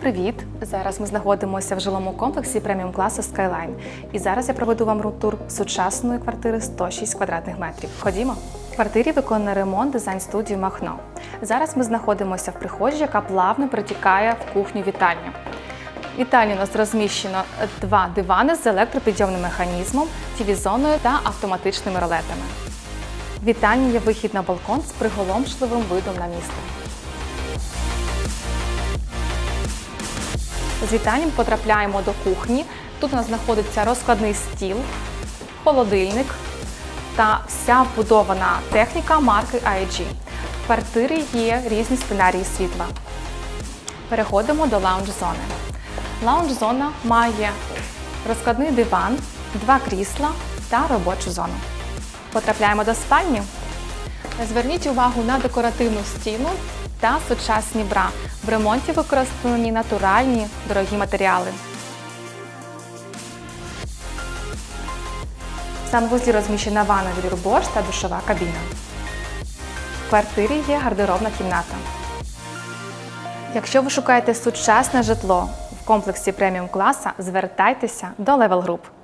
Привіт! Зараз ми знаходимося в жилому комплексі преміум класу Skyline. І зараз я проведу вам рутур сучасної квартири 106 квадратних метрів. Ходімо. В квартирі виконано ремонт дизайн студії Махно. Зараз ми знаходимося в прихожій, яка плавно перетікає в кухню вітальню. Вітальні у нас розміщено два дивани з електропідйомним механізмом, тіві-зоною та автоматичними ролетами. Вітальні є вихід на балкон з приголомшливим видом на місто. З вітанням потрапляємо до кухні. Тут у нас знаходиться розкладний стіл, холодильник та вся вбудована техніка марки AEG. В квартирі є різні сценарії світла. Переходимо до лаунж-зони. Лаунж-зона має розкладний диван, два крісла та робочу зону. Потрапляємо до спальні. Зверніть увагу на декоративну стіну та сучасні бра. В ремонті використані натуральні дорогі матеріали. В санвузлі розміщена ванна від Bosch та душова кабіна. В квартирі є гардеробна кімната. Якщо ви шукаєте сучасне житло в комплексі преміум класа, звертайтеся до Level Group.